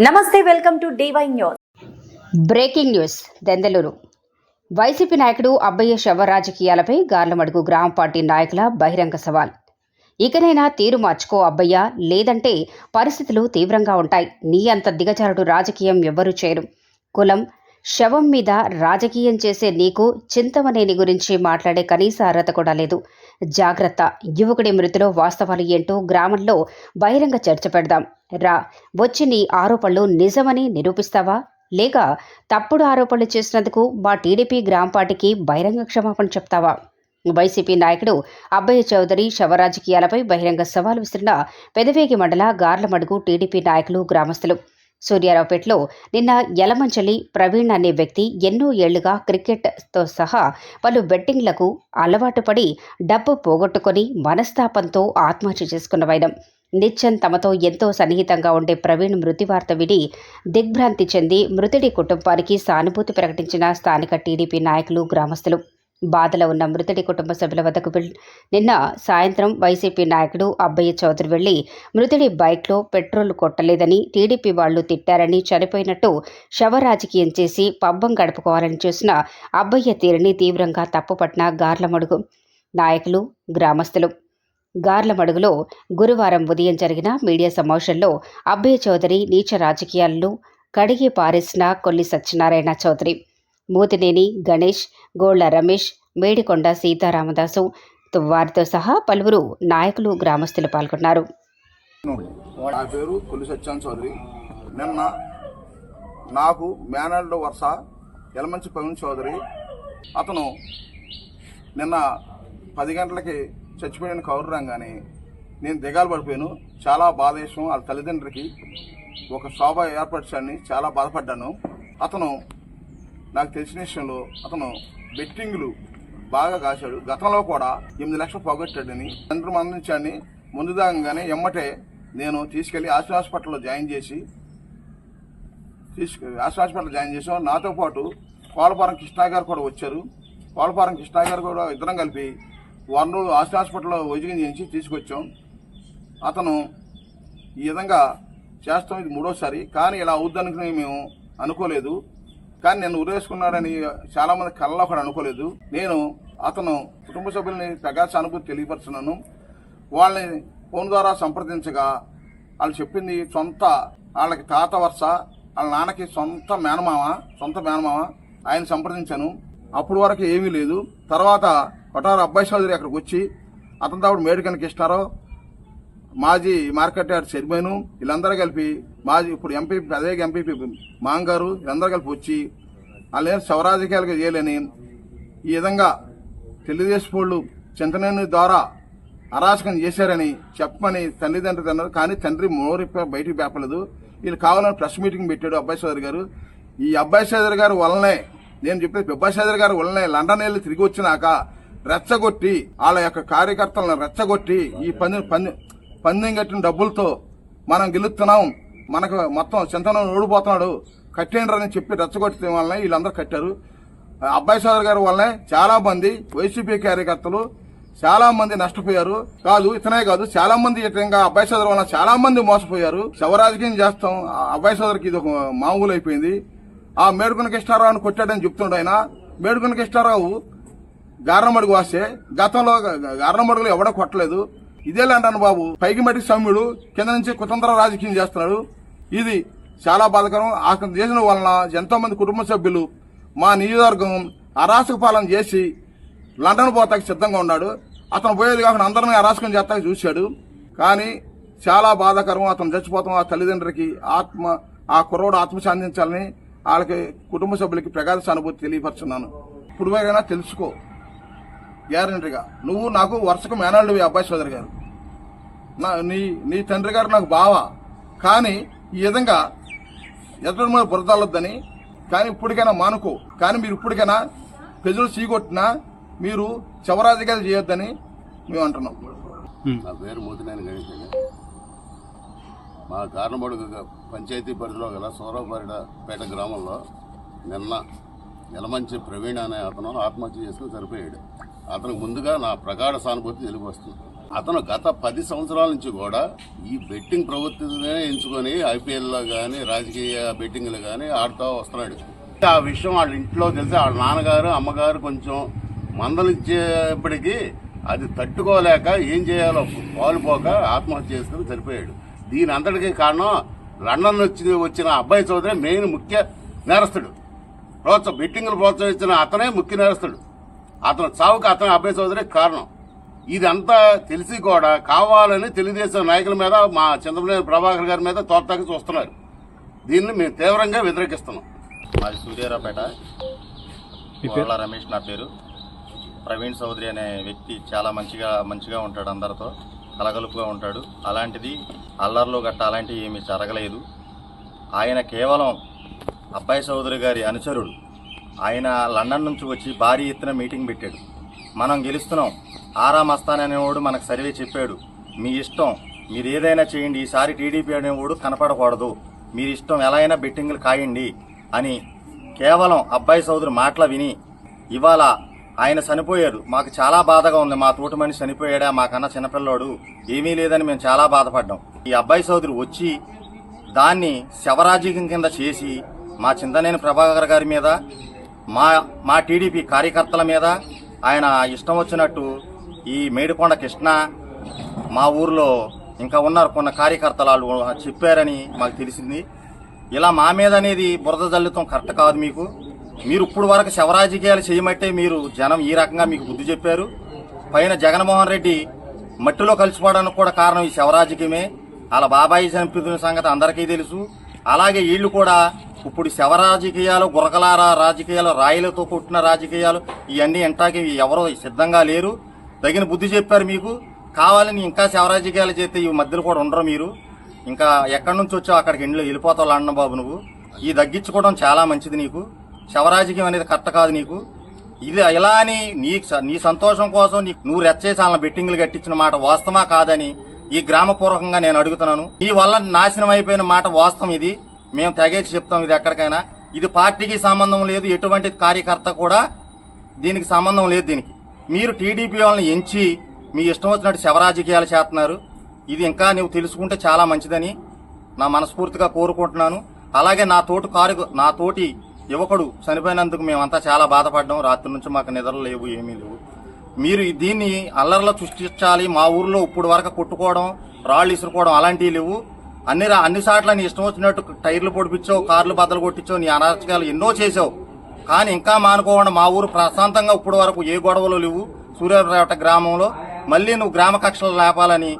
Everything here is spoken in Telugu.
నమస్తే welcome to DY news. Breaking news Denduluru. YCP నాయకుడు అబ్బయ్య శవ రాజకీయాలపై గార్లమడుగు గ్రామ పార్టీ నాయకుల బహిరంగ సవాల్. ఇకనైనా తీరు మార్చుకో అబ్బయ్య లేదంటే పరిస్థితులు తీవ్రంగా ఉంటాయి. నీ అంత దిగజారుడు రాజకీయం ఎవ్వరూ చేయరు. కులం శవం మీద రాజకీయం చేసే నీకు చింతమనేని గురించి మాట్లాడే కనీస అర్హత కూడా లేదు. జాగ్రత్త. యువకుడి మృతిలో వాస్తవాలు ఏంటో గ్రామంలో బహిరంగ చర్చ పెడదాం. రా వచ్చి నీ ఆరోపణలు నిజమని నిరూపిస్తావా? లేక తప్పుడు ఆరోపణలు చేసినందుకు మా టీడీపీ గ్రామ పార్టీకి బహిరంగ క్షమాపణ చెప్తావా? వైసీపీ నాయకుడు అబ్బయ్య చౌదరి శవ రాజకీయాలపై బహిరంగ సవాల్ విసిరిన పెదవేగి మండల గార్లమడుగు టీడీపీ నాయకులు గ్రామస్తులు. సూర్యారావుపేటలో నిన్న యలమంచలి ప్రవీణ్ అనే వ్యక్తి ఎన్నో ఏళ్ళుగా క్రికెట్తో సహా పలు బెట్టింగ్లకు అలవాటు పడి డబ్బు పోగొట్టుకొని మనస్తాపంతో ఆత్మహత్య చేసుకున్న వైనం. నిత్యం తమతో ఎంతో సన్నిహితంగా ఉండే ప్రవీణ్ మృతి వార్త విని దిగ్భ్రాంతి చెంది మృతుడి కుటుంబానికి సానుభూతి ప్రకటించిన స్థానిక టీడీపీ నాయకులు గ్రామస్తులు. బాధలో ఉన్న మృతుడి కుటుంబ సభ్యుల వద్దకు నిన్న సాయంత్రం వైసీపీ నాయకుడు అబ్బయ్య చౌదరి వెళ్ళి మృతుడి బైక్లో పెట్రోల్ కొట్టలేదని టీడీపీ వాళ్ళు తిట్టారని చనిపోయినట్టు శవ రాజకీయం చేసి పబ్బం గడుపుకోవాలని చూసిన అబ్బయ్య తీరుని తీవ్రంగా తప్పుపట్టిన గార్లమడుగు నాయకులు గ్రామస్తులు. గార్లమడుగులో గురువారం ఉదయం జరిగిన మీడియా సమావేశంలో అబ్బయ్య చౌదరి నీచ రాజకీయాలను కడిగి పారేసిన కొల్లి సత్యనారాయణ చౌదరి మూతినేని గణేష్ గోళ్ళ రమేష్ మేడికొండ సీతారామదాసు వారితో సహా పలువురు నాయకులు గ్రామస్తులు పాల్గొన్నారు. నా పేరు చౌదరి. నిన్న నాకు మేనల్డ్ వరుస ఎలమంచి పవన్ చౌదరి. అతను నిన్న పది గంటలకి చచ్చిపోయిన కౌరు రంగానే నేను దిగాలు పడిపోయాను. చాలా బాధేశం వాళ్ళ తల్లిదండ్రులకి ఒక శోభ ఏర్పరచాలని చాలా బాధపడ్డాను. అతను నాకు తెలిసిన విషయంలో అతను బెట్టింగ్లు బాగా కాశాడు. గతంలో కూడా ఎనిమిది లక్షలు పోగొట్టాడని తండ్రి మందించాన్ని ముందుదాగానే ఎమ్మటే నేను తీసుకెళ్ళి ఆశ హాస్పిటల్లో జాయిన్ చేసి తీసుకు ఆశ హాస్పిటల్ జాయిన్ చేసాం నాతో పాటు కోలపారం కృష్ణాగారు కూడా వచ్చారు. కోలపారం కృష్ణాగారు కూడా ఇద్దరం కలిపి వారం రోజులు ఆశ హాస్పిటల్లో వైద్యం చేయించి తీసుకొచ్చాం. అతను ఈ విధంగా చేస్తాం. ఇది మూడోసారి. కానీ ఇలా అవుద్దనుకుని మేము అనుకోలేదు. కానీ నేను ఉరేసుకున్నాడని చాలా మంది కళ్ళలో కూడా అనుకోలేదు. నేను అతను కుటుంబ సభ్యుల్ని ప్రకాశ అనుభూతి తెలియపరుచున్నాను. వాళ్ళని ఫోన్ ద్వారా సంప్రదించగా వాళ్ళు చెప్పింది సొంత వాళ్ళకి తాత వరుస వాళ్ళ నాన్నకి సొంత మేనమామ సొంత మేనమామ ఆయన సంప్రదించాను. అప్పుడు వరకు ఏమీ లేదు. తర్వాత కొటార అబ్బాయి చౌదరి అక్కడికి వచ్చి అతనితో అప్పుడు మేడికన్ ఇష్టారో మాజీ మార్కెట్ యార్డ్ చైర్మన్ వీళ్ళందరూ కలిపి మాజీ ఇప్పుడు ఎంపీ అదే ఎంపీపీ మాంగారు వీళ్ళందరూ కలిపి వచ్చి వాళ్ళు ఏం శవరాజకీయాలుగా చేయలేని ఈ విధంగా తెలుగుదేశం వాళ్ళు చింతనేని ద్వారా అరాచకం చేశారని చెప్పమని తల్లిదండ్రులు అన్నారు కానీ తండ్రి మోరి బయటికి పేపలేదు. వీళ్ళు కావాలని ప్రెస్ మీటింగ్ పెట్టాడు అబ్బాయి సోదరి గారు. ఈ అబ్బాయి సోదరి గారు వలనే నేను చెప్పేది అబ్బాయి సోదరి గారు వలనే లండన్ వెళ్ళి తిరిగి వచ్చినాక రెచ్చగొట్టి వాళ్ళ యొక్క కార్యకర్తలను రెచ్చగొట్టి ఈ పంది పంది పందెం కట్టిన డబ్బులతో మనం గెలుస్తున్నాం. మనకు మొత్తం చింతనం ఓడిపోతున్నాడు. కట్టేండ్రని చెప్పి రెచ్చగొట్టిన వల్లనే వీళ్ళందరూ కట్టారు. అబ్బాయి సోదరు గారి వల్లనే చాలా మంది వైసీపీ కార్యకర్తలు చాలా మంది నష్టపోయారు. కాదు ఇతనే కాదు చాలా మంది ఇతంగా అబ్బాయి సోదరు వల్ల చాలా మంది మోసపోయారు. శవరాజకీయం చేస్తాం. ఆ అబ్బాయి సోదరికి ఇది ఒక మామూలు అయిపోయింది. ఆ మేడుకున్న కృష్ణారావుని కొట్టాడని చెప్తుండ ఆయన. మేడుకున్న కృష్ణారావు గారణమడుగు వాసే. గతంలో గారణమడుగులు ఎవడో కొట్టలేదు. ఇదేలా అంటాను బాబు. పైకి మట్టి సౌమ్యుడు. కింద నుంచి కుతంత్ర రాజకీయం చేస్తున్నాడు. ఇది చాలా బాధకరం. అతను చేసిన వలన ఎంతో మంది కుటుంబ సభ్యులు మా నియోజకవర్గం అరాచక పాలన చేసి లండన్ పోతాకి సిద్ధంగా ఉన్నాడు. అతను పోయేది కాకుండా అందరినీ అరాచకం చేస్తాకి చూశాడు. కానీ చాలా బాధాకరం. అతను చచ్చిపోతాం. ఆ తల్లిదండ్రులకి ఆత్మ ఆ కుర్రోడు ఆత్మ సాధించాలని వాళ్ళకి కుటుంబ సభ్యులకి ప్రగాఢ సానుభూతి తెలియపరుచున్నాను. ఇప్పుడు తెలుసుకో. గ్యారంటీగా. నువ్వు నాకు వరుసకు మేనాళ్ళు అబ్బాయి సోదరి గారు. నా నీ నీ తండ్రి గారు నాకు బావ. కానీ ఈ విధంగా ఎదుటి మీద బురదలొద్దని కానీ ఇప్పటికైనా మానుకో కానీ మీరు ఇప్పటికైనా ప్రజలు చీకొట్టినా మీరు చవరాజకీయాలు చేయొద్దని మేము అంటున్నాం. నా పేరు మోతినేని గణేష్ మా కారణమడుగు పంచాయతీ పరిధిలో గల సూరపేట గ్రామంలో నిన్న ఎలమంచి ప్రవీణ్ అనే అతను ఆత్మహత్య చేసుకుని చనిపోయాడు. అతనికి ముందుగా నా ప్రగాఢ సానుభూతి తెలియవస్తుంది అతను గత పది సంవత్సరాల నుంచి కూడా ఈ బెట్టింగ్ ప్రవృత్తినే ఎంచుకొని ఐపీఎల్లో కానీ రాజకీయ బెట్టింగ్లు కానీ ఆడుతూ వస్తున్నాడు. ఆ విషయం వాళ్ళ ఇంట్లో తెలిసి వాళ్ళ నాన్నగారు అమ్మగారు కొంచెం మందలిచ్చేప్పటికీ అది తట్టుకోలేక ఏం చేయాలో పాలుపోక ఆత్మహత్య చేసుకుని చనిపోయాడు. దీని అంతటికీ కారణం లండన్ వచ్చి వచ్చిన అబ్బాయి చౌదరి మెయిన్ ముఖ్య నేరస్తుడు. ప్రోత్స బెట్టింగ్లు ప్రోత్సహించిన అతనే ముఖ్య నేరస్తుడు. అతను చావుకు అతని అబ్బాయి చౌదరి కారణం. ఇదంతా తెలిసి కూడా కావాలని తెలుగుదేశం నాయకుల మీద మా చంద్రబాబు ప్రభాకర్ గారి మీద తోటతాకి చూస్తున్నారు. దీన్ని మేము తీవ్రంగా వ్యతిరేకిస్తున్నాం. మాది సూర్యారావుపేట. కోళ్ళ రమేష్ నా పేరు. ప్రవీణ్ చౌదరి అనే వ్యక్తి చాలా మంచిగా మంచిగా ఉంటాడు అందరితో. కలగలుపుగా ఉంటాడు. అలాంటిది అల్లర్లు గట్ట అలాంటివి ఏమీ జరగలేదు. ఆయన కేవలం అబ్బాయి చౌదరి గారి అనుచరుడు. ఆయన లండన్ నుంచి వచ్చి భారీ ఎత్తున మీటింగ్ పెట్టాడు. మనం గెలుస్తున్నాం. ఆరామ్ మస్తాన్ అనేవాడు మనకు సర్వే చెప్పాడు. మీ ఇష్టం మీరు ఏదైనా చేయండి. ఈసారి టీడీపీ అనేవాడు కనపడకూడదు. మీరు ఇష్టం ఎలా అయినా బెట్టింగ్లు కాయండి అని కేవలం అబ్బాయి సోదరు మాటలు విని ఇవాళ ఆయన చనిపోయారు మాకు చాలా బాధగా ఉంది. మా తోటి మనిషి చనిపోయాడా? మాకన్నా చిన్నపిల్లోడు ఏమీ లేదని మేము చాలా బాధపడ్డాం. ఈ అబ్బాయి సోదరు వచ్చి దాన్ని శవరాజకీయం కింద చేసి మా చింతనేని ప్రభాకర్ గారి మీద మా మా టీడీపీ కార్యకర్తల మీద ఆయన ఇష్టం వచ్చినట్టు ఈ మేడికొండ కృష్ణ మా ఊర్లో ఇంకా ఉన్నారు కొన్ని కార్యకర్తలు చెప్పారని మాకు తెలిసింది. ఇలా మా మీద అనేది బురద జల్లుతాం కరెక్ట్ కాదు మీకు. మీరు ఇప్పుడు వరకు శవరాజకీయాలు చేయమంటే మీరు జనం ఈ రకంగా మీకు బుద్ధి చెప్పారు. పైన జగన్మోహన్ రెడ్డి మట్టిలో కలిసిపోవడానికి కూడా కారణం ఈ శవరాజకీయమే. అలా బాబాయి చనిపోతున్న సంగతి అందరికీ తెలుసు. అలాగే వీళ్ళు కూడా ఇప్పుడు శవ రాజకీయాలు గురకలార రాజకీయాలు రాయిలతో కొట్టిన రాజకీయాలు ఇవన్నీ ఎంటాకి ఎవరో సిద్ధంగా లేరు. తగిన బుద్ధి చెప్పారు మీకు. కావాలని ఇంకా శవ రాజకీయాలు చేస్తే ఈ మధ్యలో కూడా ఉండరు మీరు. ఇంకా ఎక్కడి నుంచి వచ్చావు? అక్కడికి ఇండ్లు వెళ్ళిపోతావు అన్న బాబు నువ్వు. ఈ తగ్గించుకోవడం చాలా మంచిది నీకు. శవరాజకీయం అనేది కరెక్ట్ కాదు నీకు. ఇది ఇలా అని నీ నీ సంతోషం కోసం నీకు నువ్వు రెచ్చేసి వాళ్ళ బెట్టింగ్లు కట్టించిన మాట వాస్తవా కాదని ఈ గ్రామపూర్వకంగా నేను అడుగుతున్నాను. ఈ వల్ల నాశనం అయిపోయిన మాట వాస్తవం ఇది. మేము తెగేసి చెప్తాం ఇది ఎక్కడికైనా. ఇది పార్టీకి సంబంధం లేదు ఎటువంటి కార్యకర్త కూడా దీనికి సంబంధం లేదు దీనికి. మీరు టీడీపీ వాళ్ళని ఎంచి మీ ఇష్టం వచ్చినట్టు శవరాజకీయాలు చేస్తున్నారు. ఇది ఇంకా నువ్వు తెలుసుకుంటే చాలా మంచిదని నా మనస్ఫూర్తిగా కోరుకుంటున్నాను. అలాగే నా తోటి కారు నా తోటి యువకుడు చనిపోయినందుకు మేమంతా చాలా బాధపడ్డాం. రాత్రి నుంచి మాకు నిద్రలు లేవు ఏమీ లేవు. మీరు దీన్ని అల్లర్లో సృష్టించాలి మా ఊర్లో ఇప్పుడు వరకు కొట్టుకోవడం రాళ్ళు ఇసురుకోవడం అలాంటివి లేవు. అన్ని రా- అన్ని సార్లు నీ ఇష్టం వచ్చినట్టు టైర్లు పొడిపించావు కార్లు బద్దలు కొట్టించావు నీ అనాచకాలు ఎన్నో చేసావు కానీ ఇంకా మానుకోకుండా మా ఊరు ప్రశాంతంగా ఇప్పుడు వరకు ఏ గొడవలు లేవు. సూర్యాపేట గ్రామంలో మళ్ళీ నువ్వు గ్రామ కక్షలు లేపాలని